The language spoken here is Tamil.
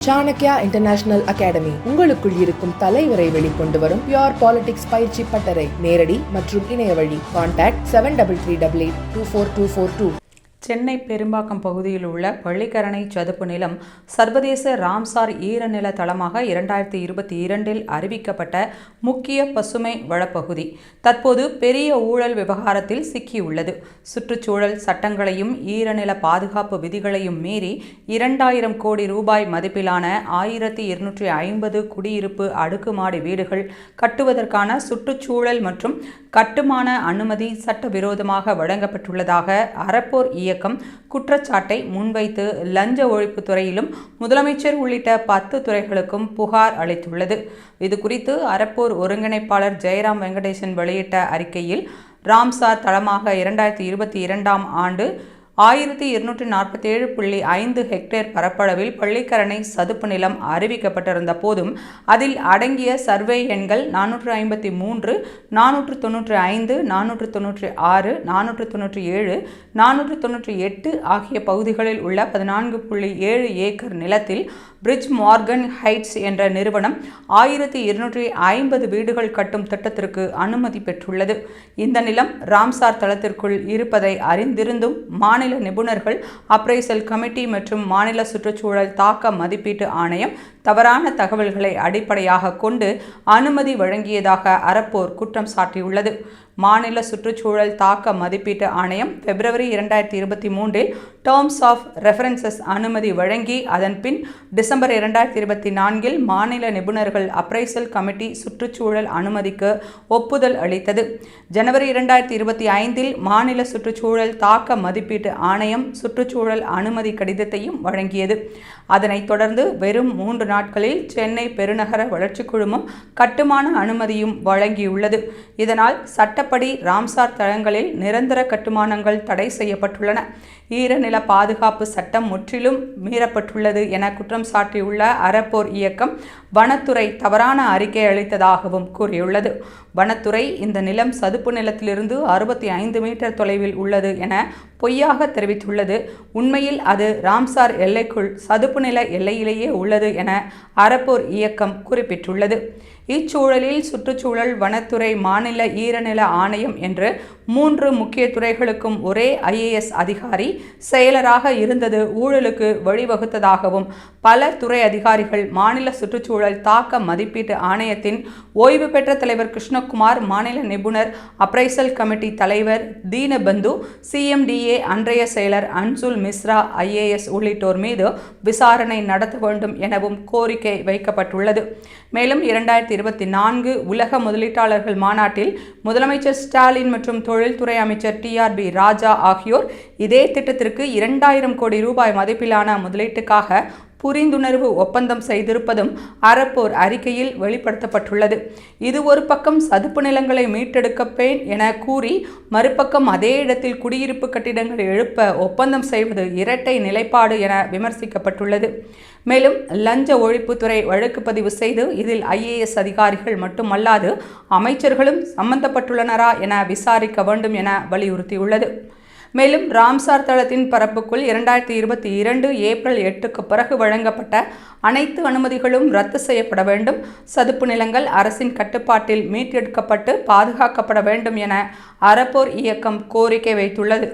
சாணக்யா இன்டர்நேஷனல் அகாடமி உங்களுக்குள் இருக்கும் தலைவரை வெளிக்கொண்டு வரும் பியோர் பாலிடிக்ஸ் பயிற்சி பட்டறை நேரடி மற்றும் இணைய வழி. Contact seven double three double eight two four two four two Chennai Perumbakkam பகுதியில் உள்ள பள்ளிக்கரணை சதுப்பு நிலம் சர்வதேச ராம்சார் ஈரநில தளமாக இரண்டாயிரத்தி இருபத்தி இரண்டில் அறிவிக்கப்பட்ட முக்கிய பசுமை வளப்பகுதி. தற்போது பெரிய ஊழல் விவகாரத்தில் சிக்கியுள்ளது. சுற்றுச்சூழல் சட்டங்களையும் ஈரநில பாதுகாப்பு விதிகளையும் மீறி இரண்டாயிரம் கோடி ரூபாய் மதிப்பிலான ஆயிரத்தி இருநூற்றி ஐம்பது குடியிருப்பு அடுக்குமாடி வீடுகள் கட்டுவதற்கான சுற்றுச்சூழல் மற்றும் கட்டுமான அனுமதி சட்டவிரோதமாக வழங்கப்பட்டுள்ளதாக அறப்போர் இயக்கம் குற்றச்சாட்டை முன்வைத்து லஞ்ச ஒழிப்பு துறையிலும் முதலமைச்சர் உள்ளிட்ட பத்து துறைகளுக்கும் புகார் அளித்துள்ளது. இது குறித்து அறப்போர் ஒருங்கிணைப்பாளர் ஜெயராம் வெங்கடேசன் வெளியிட்ட அறிக்கையில் ராம்சார் தளமாக இரண்டாயிரத்தி இருபத்தி இரண்டாம் ஆண்டு ஆயிரத்தி இருநூற்றி நாற்பத்தி ஏழு புள்ளி ஐந்து ஹெக்டேர் பரப்பளவில் பள்ளிக்கரணை சதுப்பு நிலம் அறிவிக்கப்பட்டிருந்த போதும் அதில் அடங்கிய சர்வே எண்கள் நானூற்று ஐம்பத்தி மூன்று நானூற்று தொன்னூற்றி ஐந்து நானூற்று தொன்னூற்றி ஆறு நானூற்று தொன்னூற்றி ஏழு நானூற்று தொன்னூற்றி எட்டு ஆகிய பகுதிகளில் உள்ள பதினான்கு புள்ளி ஏழு ஏக்கர் நிலத்தில் பிரிட்ஜ் மார்கன் ஹைட்ஸ் என்ற நிறுவனம் ஆயிரத்தி இருநூற்றி ஐம்பது வீடுகள் கட்டும் திட்டத்திற்கு அனுமதி பெற்றுள்ளது. இந்த நிலம் ராம்சார் தளத்திற்குள் இருப்பதை அறிந்திருந்தும் மாநில நிபுணர்கள் அப்ரைசல் கமிட்டி மற்றும் மாநில சுற்றுச்சூழல் தாக்க மதிப்பீட்டு ஆணையம் தவறான தகவல்களை அடிப்படையாக கொண்டு அனுமதி வழங்கியதாக அறப்போர் குற்றம் சாட்டியுள்ளது. மாநில சுற்றுச்சூழல் தாக்க மதிப்பீட்டு ஆணையம் பிப்ரவரி இரண்டாயிரத்தி இருபத்தி மூன்றில் டேர்ம்ஸ் ஆஃப் ரெஃபரன்சஸ் அனுமதி வழங்கி அதன் பின் டிசம்பர் இரண்டாயிரத்தி இருபத்தி நான்கில் மாநில நிபுணர்கள் அப்ரைசல் கமிட்டி சுற்றுச்சூழல் அனுமதிக்கு ஒப்புதல் அளித்தது. ஜனவரி இரண்டாயிரத்தி இருபத்தி ஐந்தில் மாநில சுற்றுச்சூழல் தாக்க மதிப்பீட்டு ஆணையம் சுற்றுச்சூழல் அனுமதி கடிதத்தையும் வழங்கியது. அதனைத் தொடர்ந்து வெறும் மூன்று நாட்களில் சென்னை பெருநகர வளர்ச்சி குழுமம் கட்டுமான அனுமதியும் வழங்கியுள்ளது. இதனால் சட்டப்படி ராம்சார் தளங்களில் நிரந்தர கட்டுமானங்கள் தடை செய்யப்பட்டுள்ளன. ஈரநில பாதுகாப்பு சட்டம் முற்றிலும் மீறப்பட்டுள்ளது என குற்றம் சாட்டியுள்ள அறப்போர் இயக்கம் வனத்துறை தவறான அறிக்கை அளித்ததாகவும் கூறியுள்ளது. வனத்துறை இந்த நிலம் சதுப்பு நிலத்திலிருந்து அறுபத்தி ஐந்து மீட்டர் தொலைவில் உள்ளது என பொய்யாக தெரிவித்துள்ளது. உண்மையில் அது ராம்சார் எல்லைக்குள் சதுப்பு நில எல்லையிலேயே உள்ளது என அறப்போர் இயக்கம் குறிப்பிட்டுள்ளது. இச்சூழலில் சுற்றுச்சூழல் வனத்துறை மாநில ஈரநில ஆணையம் என்று மூன்று முக்கிய துறைகளுக்கும் ஒரே ஐஏஎஸ் அதிகாரி செயலராக இருந்தது ஊழலுக்கு வழிவகுத்ததாகவும் பல துறை அதிகாரிகள் மாநில சுற்றுச்சூழல் தாக்க மதிப்பீட்டு ஆணையத்தின் ஓய்வு பெற்ற தலைவர் கிருஷ்ணகுமார் மாநில நிபுணர் அப்ரைசல் கமிட்டி தலைவர் தீனபந்து சிஎம்டிஏ அன்றைய செயலர் அன்சுல் மிஸ்ரா ஐஏஎஸ் உள்ளிட்டோர் மீது விசாரணை நடத்த வேண்டும் எனவும் கோரிக்கை வைக்கப்பட்டுள்ளது. மேலும் இரண்டாயிரத்தி இருபத்தி நான்கு உலக முதலீட்டாளர்கள் மாநாட்டில் முதலமைச்சர் ஸ்டாலின் மற்றும் தொழில்துறை அமைச்சர் டிஆர்பி ராஜா ஆகியோர் இதே திட்டத்திற்கு இரண்டாயிரம் கோடி ரூபாய் மதிப்பிலான முதலீட்டுக்காக புரிந்துணர்வு ஒப்பந்தம் செய்திருப்பதும் அறப்போர் அறிக்கையில் வெளிப்படுத்தப்பட்டுள்ளது. இது ஒரு பக்கம் சதுப்பு நிலங்களை மீட்டெடுக்கப்பேன் என கூறி மறுபக்கம் அதே இடத்தில் குடியிருப்பு கட்டிடங்களை எழுப்ப ஒப்பந்தம் செய்வது இரட்டை நிலைப்பாடு என விமர்சிக்கப்பட்டுள்ளது. மேலும் லஞ்ச ஒழிப்புத்துறை வழக்கு பதிவு செய்து இதில் ஐஏஎஸ் அதிகாரிகள் மட்டுமல்லாது அமைச்சர்களும் சம்பந்தப்பட்டுள்ளனரா என விசாரிக்க வேண்டும் என வலியுறுத்தியுள்ளது. மேலும் ராம்சார் தளத்தின் பரப்புக்குள் இரண்டாயிரத்தி இருபத்தி இரண்டு ஏப்ரல் எட்டுக்கு பிறகு வழங்கப்பட்ட அனைத்து அனுமதிகளும் ரத்து செய்யப்பட வேண்டும். சதுப்பு நிலங்கள் அரசின் கட்டுப்பாட்டில் மீட்டெடுக்கப்பட்டு பாதுகாக்கப்பட வேண்டும் என அறப்போர் இயக்கம் கோரிக்கை வைத்துள்ளது.